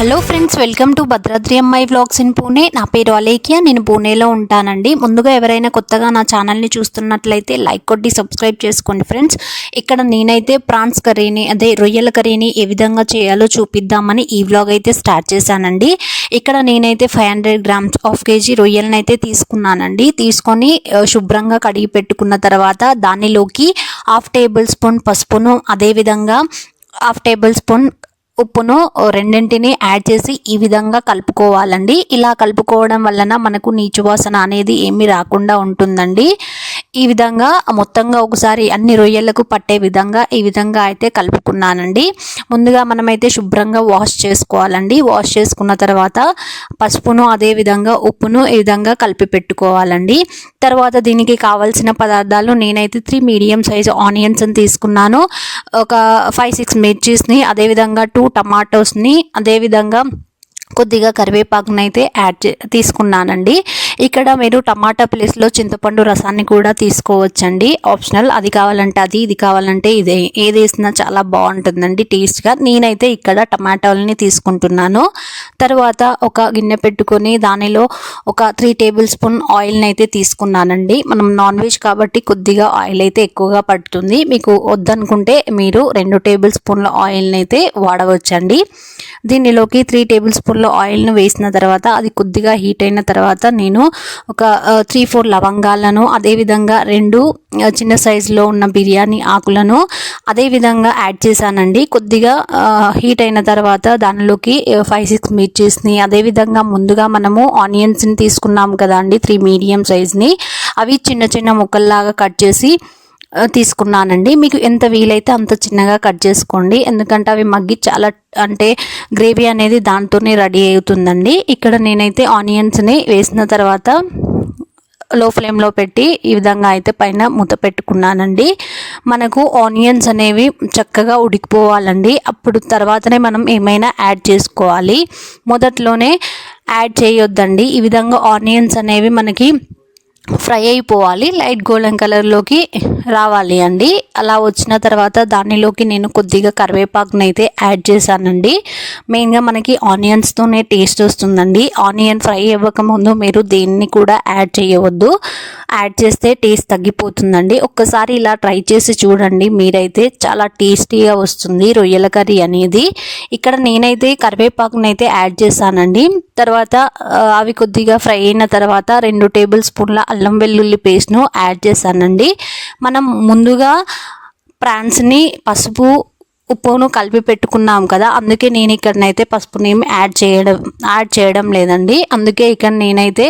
Hello friends welcome to Bhadradri అమ్మాయి vlogs in Pune నా పేరు అలేఖ్య నేను పూణేలో ఉంటానండి. ముందుగా ఎవరైనా కొత్తగా నా ఛానల్ని చూస్తున్నట్లయితే లైక్ కొట్టి సబ్స్క్రైబ్ చేసుకోండి ఫ్రెండ్స్ ఇక్కడ నేనైతే ప్రాన్స్ కర్రీని అదే రొయ్యల కర్రీని ఏ విధంగా చేయాలో చూపిద్దామని ఈ వ్లాగ్ అయితే స్టార్ట్ చేశానండి. ఇక్కడ నేనైతే five hundred grams half KG రొయ్యలను అయితే తీసుకున్నానండి. తీసుకొని శుభ్రంగా కడిగి పెట్టుకున్న తర్వాత దానిలోకి హాఫ్ టేబుల్ స్పూన్ పసుపును అదేవిధంగా హాఫ్ టేబుల్ స్పూన్ ఉప్పును రెండింటిని యాడ్ చేసి ఈ విధంగా కలుపుకోవాలండి. ఇలా కలుపుకోవడం వలన మనకు నీచు వాసన అనేది ఏమీ రాకుండా ఉంటుందండి. ఈ విధంగా మొత్తంగా ఒకసారి అన్ని రొయ్యలకు పట్టే విధంగా ఈ విధంగా అయితే కలుపుకున్నానండి. ముందుగా మనమైతే శుభ్రంగా వాష్ చేసుకోవాలండి. వాష్ చేసుకున్న తర్వాత పసుపును అదే విధంగా ఉప్పును ఈ విధంగా కలిపి పెట్టుకోవాలండి. తర్వాత దీనికి కావాల్సిన పదార్థాలు నేనైతే త్రీ మీడియం సైజ్ ఆనియన్స్ తీసుకున్నాను. ఒక ఫైవ్ సిక్స్ మిర్చీస్ని అదేవిధంగా టూ టమాటోస్ని అదేవిధంగా కొద్దిగా కరివేపాకునైతే అయితే యాడ్ చే తీసుకున్నానండి. ఇక్కడ మీరు టమాటా ప్లేస్లో చింతపండు రసాన్ని కూడా తీసుకోవచ్చండి. ఆప్షనల్. అది కావాలంటే అది ఇది కావాలంటే ఇదే. ఏది వేసినా చాలా బాగుంటుందండి టేస్ట్గా. నేనైతే ఇక్కడ టమాటాలని తీసుకుంటున్నాను. తర్వాత ఒక గిన్నె పెట్టుకొని దానిలో ఒక త్రీ టేబుల్ స్పూన్ ఆయిల్ని అయితే తీసుకున్నానండి. మనం నాన్ వెజ్ కాబట్టి కొద్దిగా ఆయిల్ అయితే ఎక్కువగా పడుతుంది. మీకు వద్దనుకుంటే మీరు రెండు టేబుల్ స్పూన్ల ఆయిల్ని అయితే వాడవచ్చండి. దీనిలోకి త్రీ టేబుల్ స్పూన్ల ఆయిల్ను వేసిన తర్వాత అది కొద్దిగా హీట్ అయిన తర్వాత నేను ఒక త్రీ ఫోర్ లవంగాలను అదేవిధంగా రెండు చిన్న సైజులో ఉన్న బిర్యానీ ఆకులను అదేవిధంగా యాడ్ చేశానండి. కొద్దిగా హీట్ అయిన తర్వాత దానిలోకి ఫైవ్ సిక్స్ మిర్చీస్ని అదేవిధంగా ముందుగా మనము ఆనియన్స్ని తీసుకున్నాము కదా అండి త్రీ మీడియం సైజ్ని. అవి చిన్న చిన్న ముక్కల్లాగా కట్ చేసి తీసుకున్నానండి. మీకు ఎంత వీలైతే అంత చిన్నగా కట్ చేసుకోండి. ఎందుకంటే అవి మగ్గి చాలా అంటే గ్రేవీ అనేది దాంతోనే రెడీ అవుతుందండి. ఇక్కడ నేనైతే ఆనియన్స్ని వేసిన తర్వాత లో ఫ్లేమ్లో పెట్టి ఈ విధంగా అయితే పైన మూత పెట్టుకున్నానండి. మనకు ఆనియన్స్ అనేవి చక్కగా ఉడికిపోవాలండి. అప్పుడు తర్వాతనే మనం ఏమైనా యాడ్ చేసుకోవాలి. మొదట్లోనే యాడ్ చేయొద్దండి. ఈ విధంగా ఆనియన్స్ అనేవి మనకి ఫ్రై అయిపోవాలి. లైట్ గోల్డెన్ కలర్లోకి రావాలి అండి. అలా వచ్చిన తర్వాత దానిలోకి నేను కొద్దిగా కరివేపాకుని అయితే యాడ్ చేశానండి. మెయిన్గా మనకి ఆనియన్స్తోనే టేస్ట్ వస్తుందండి. ఆనియన్ ఫ్రై అవ్వకముందు మీరు దేన్ని కూడా యాడ్ చేయవద్దు. యాడ్ చేస్తే టేస్ట్ తగ్గిపోతుందండి. ఒక్కసారి ఇలా ట్రై చేసి చూడండి. మీరైతే చాలా టేస్టీగా వస్తుంది రొయ్యల కర్రీ అనేది. ఇక్కడ నేనైతే కరివేపాకుని అయితే యాడ్ చేశానండి. తర్వాత అవి కొద్దిగా ఫ్రై అయిన తర్వాత రెండు టేబుల్ స్పూన్ల అల్లం వెల్లుల్లి పేస్ట్ను యాడ్ చేశానండి. మనం ముందుగా ప్రాన్స్ని పసుపు ఉప్పును కలిపి పెట్టుకున్నాం కదా అందుకే నేను ఇక్కడనైతే పసుపుని యాడ్ చేయడం యాడ్ చేయడం లేదండి. అందుకే ఇక్కడ నేనైతే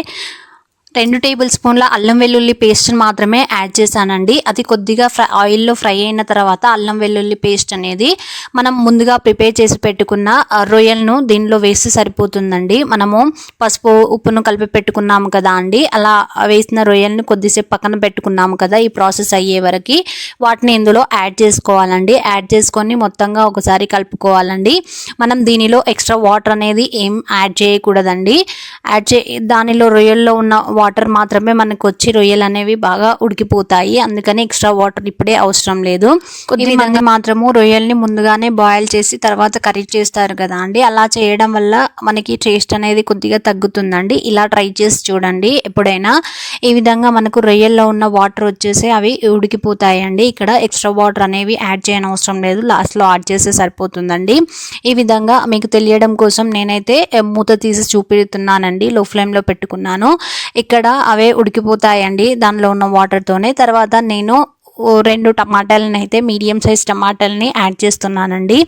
రెండు టేబుల్ స్పూన్ల అల్లం వెల్లుల్లి పేస్ట్ని మాత్రమే యాడ్ చేశానండి. అది కొద్దిగా ఫ్రై ఆయిల్లో ఫ్రై అయిన తర్వాత అల్లం వెల్లుల్లి పేస్ట్ అనేది మనం ముందుగా ప్రిపేర్ చేసి పెట్టుకున్న రొయ్యలను దీనిలో వేస్తే సరిపోతుందండి. మనము పసుపు ఉప్పును కలిపి పెట్టుకున్నాము కదా అండి. అలా వేసిన రొయ్యలను కొద్దిసేపు పక్కన పెట్టుకున్నాము కదా ఈ ప్రాసెస్ అయ్యే వరకు. వాటిని ఇందులో యాడ్ చేసుకోవాలండి. యాడ్ చేసుకొని మొత్తంగా ఒకసారి కలుపుకోవాలండి. మనం దీనిలో ఎక్స్ట్రా వాటర్ అనేది ఏం యాడ్ చేయకూడదండి. యాడ్ చే దానిలో రొయ్యల్లో ఉన్న వాటర్ మాత్రమే మనకు వచ్చి రొయ్యలు అనేవి బాగా ఉడికిపోతాయి. అందుకని ఎక్స్ట్రా వాటర్ ఇప్పుడే అవసరం లేదు. కొద్ది మంది మాత్రము రొయ్యల్ని ముందుగానే బాయిల్ చేసి తర్వాత కర్రీ చేస్తారు కదా అండి. అలా చేయడం వల్ల మనకి టేస్ట్ అనేది కొద్దిగా తగ్గుతుందండి. ఇలా ట్రై చేసి చూడండి ఎప్పుడైనా. ఈ విధంగా మనకు రొయ్యల్లో ఉన్న వాటర్ వచ్చేసి అవి ఉడికిపోతాయండి. ఇక్కడ ఎక్స్ట్రా వాటర్ అనేవి యాడ్ చేయని అవసరం లేదు. లాస్ట్లో యాడ్ చేస్తే సరిపోతుందండి. ఈ విధంగా మీకు తెలియడం కోసం నేనైతే మూత తీసి చూపెడుతున్నానండి లో ఫ్లేమ్లో పెట్టుకున్నాను. ఇక్కడ అవే ఉడికిపోతాయండి దానిలో ఉన్న వాటర్తోనే తర్వాత నేను రెండు టమాటాలని అయితే మీడియం సైజ్ టమాటాలని యాడ్ చేస్తున్నానండి.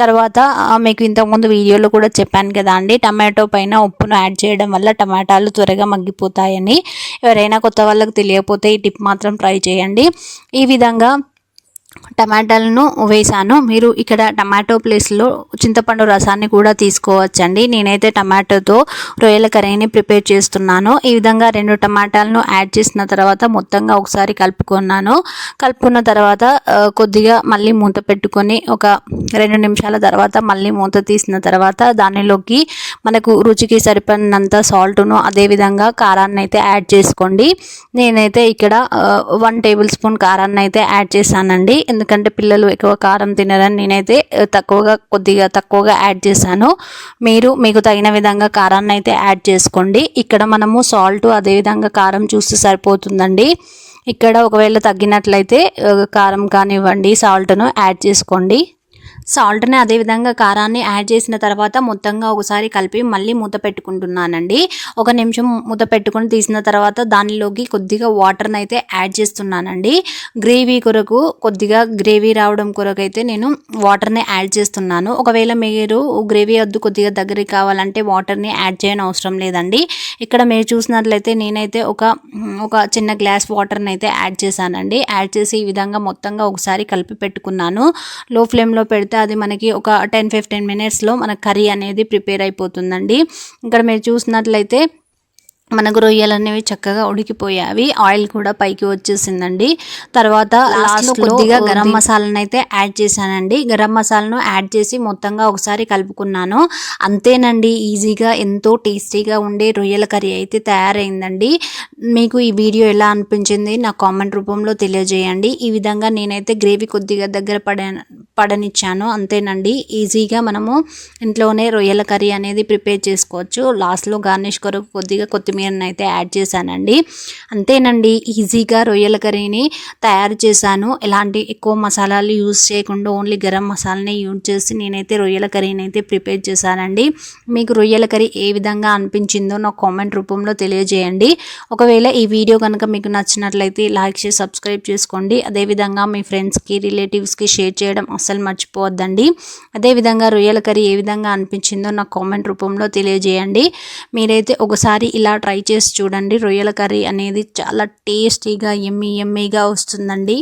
తర్వాత మీకు ఇంతకుముందు వీడియోలో కూడా చెప్పాను కదా అండి టమాటో పైన ఉప్పును యాడ్ చేయడం వల్ల టమాటాలు త్వరగా మగ్గిపోతాయని. ఎవరైనా కొత్త వాళ్ళకి తెలియకపోతే ఈ టిప్ మాత్రం ట్రై చేయండి. ఈ విధంగా టమాటాలను వేసాను మీరు ఇక్కడ టమాటో ప్లేస్లో చింతపండు రసాన్ని కూడా తీసుకోవచ్చండి. నేనైతే టమాటోతో రొయ్యల కర్రీని ప్రిపేర్ చేస్తున్నాను. ఈ విధంగా రెండు టమాటాలను యాడ్ చేసిన తర్వాత మొత్తంగా ఒకసారి కలుపుకున్నాను. కలుపుకున్న తర్వాత కొద్దిగా మళ్ళీ మూత పెట్టుకొని ఒక రెండు నిమిషాల తర్వాత మళ్ళీ మూత తీసిన తర్వాత దానిలోకి మనకు రుచికి సరిపడినంత సాల్ట్ను అదేవిధంగా కారాన్ని అయితే యాడ్ చేసుకోండి. నేనైతే ఇక్కడ వన్ టేబుల్ స్పూన్ కారాన్ని అయితే యాడ్ చేశానండి. ఎందుకంటే పిల్లలు ఎక్కువ కారం తినరని నేనైతే తక్కువగా కొద్దిగా తక్కువగా యాడ్ చేశాను. మీరు మీకు తగిన విధంగా కారాన్ని అయితే యాడ్ చేసుకోండి. ఇక్కడ మనము సాల్ట్ అదేవిధంగా కారం చూస్తే సరిపోతుందండి. ఇక్కడ ఒకవేళ తగ్గినట్లయితే కారం కానివ్వండి సాల్ట్ను యాడ్ చేసుకోండి. సాల్ట్ని అదేవిధంగా కారాన్ని యాడ్ చేసిన తర్వాత మొత్తంగా ఒకసారి కలిపి మళ్ళీ మూత పెట్టుకుంటున్నానండి. ఒక నిమిషం మూత పెట్టుకొని తీసిన తర్వాత దానిలోకి కొద్దిగా వాటర్ని అయితే యాడ్ చేస్తున్నానండి. గ్రేవీ కొరకు కొద్దిగా గ్రేవీ రావడం కొరకు అయితే నేను వాటర్ని యాడ్ చేస్తున్నాను. ఒకవేళ మీరు గ్రేవీ వద్దు కొద్దిగా దగ్గరికి కావాలంటే వాటర్ని యాడ్ చేయని అవసరం లేదండి. ఇక్కడ మీరు చూసినట్లయితే నేనైతే ఒక ఒక చిన్న గ్లాస్ వాటర్ని అయితే యాడ్ చేశానండి. యాడ్ చేసి ఈ విధంగా మొత్తంగా ఒకసారి కలిపి పెట్టుకున్నాను. లో ఫ్లేమ్లో పెడితే అది మనకి ఒక టెన్ ఫిఫ్టీన్ మినిట్స్లో మన కర్రీ అనేది ప్రిపేర్ అయిపోతుందండి. ఇక్కడ మీరు చూసినట్లయితే మనకు రొయ్యలు అనేవి చక్కగా ఉడికిపోయావి ఆయిల్ కూడా పైకి వచ్చేసిందండి. తర్వాత లాస్ట్ కొద్దిగా గరం మసాలాను అయితే యాడ్ చేశానండి. గరం మసాలాను యాడ్ చేసి మొత్తంగా ఒకసారి కలుపుకున్నాను. అంతేనండి ఈజీగా ఎంతో టేస్టీగా ఉండే రొయ్యల కర్రీ అయితే తయారైందండి. మీకు ఈ వీడియో ఎలా అనిపించింది? నా కామెంట్ రూపంలో తెలియజేయండి. ఈ విధంగా నేనైతే గ్రేవీ కొద్దిగా దగ్గర పడ పడనిచ్చాను అంతేనండి. ఈజీగా మనము ఇంట్లోనే రొయ్యల కర్రీ అనేది ప్రిపేర్ చేసుకోవచ్చు. లాస్ట్లో గార్నిష్ కొరకు కొద్దిగా కొత్తిమీరని అయితే యాడ్ చేశానండి. అంతేనండి ఈజీగా రొయ్యల కర్రీని తయారు చేశాను. ఎలాంటి ఎక్కువ మసాలాలు యూజ్ చేయకుండా ఓన్లీ గరం మసాలని యూజ్ చేసి నేనైతే రొయ్యల కర్రీని అయితే ప్రిపేర్ చేశానండి. మీకు రొయ్యల కర్రీ ఏ విధంగా అనిపించిందో నాకు కామెంట్ రూపంలో తెలియజేయండి. ఒకవేళ ఈ వీడియో కనుక మీకు నచ్చినట్లయితే లైక్ చేసి సబ్స్క్రైబ్ చేసుకోండి. అదేవిధంగా మీ ఫ్రెండ్స్కి రిలేటివ్స్కి షేర్ చేయడం అస్సలు మర్చిపోవద్దండి. అదేవిధంగా రొయ్యల కర్రీ ఏ విధంగా అనిపించిందో నాకు కామెంట్ రూపంలో తెలియజేయండి. మీరైతే ఒకసారి ఇలా ట్రై చేసి చూడండి. రొయ్యల కర్రీ అనేది చాలా టేస్టీగా ఎమ్మి ఎమ్మీగా వస్తుందండి.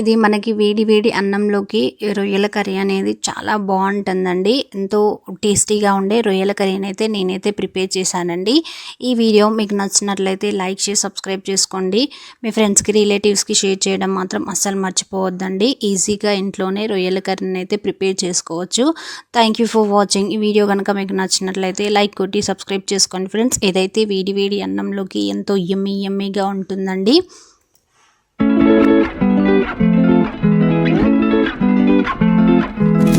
ఇది మనకి వేడి వేడి అన్నంలోకి రొయ్యల కర్రీ అనేది చాలా బాగుంటుందండి. ఎంతో టేస్టీగా ఉండే రొయ్యల కర్రీని అయితే నేనైతే ప్రిపేర్ చేశానండి. ఈ వీడియో మీకు నచ్చినట్లయితే లైక్ చేసి సబ్స్క్రైబ్ చేసుకోండి. మీ ఫ్రెండ్స్కి రిలేటివ్స్కి షేర్ చేయడం మాత్రం అస్సలు మర్చిపోవద్దండి. ఈజీగా ఇంట్లోనే రొయ్యల కర్రీని అయితే ప్రిపేర్ చేసుకోవచ్చు. థ్యాంక్ యూ ఫర్ వాచింగ్ ఈ వీడియో కనుక మీకు నచ్చినట్లయితే లైక్ కొట్టి సబ్స్క్రైబ్ చేసుకోండి. ఫ్రెండ్స్ ఏదైతే వేడి వేడి అన్నంలోకి ఎంతో ఎమ్మి ఎమ్మిగా ఉంటుందండి Thank you.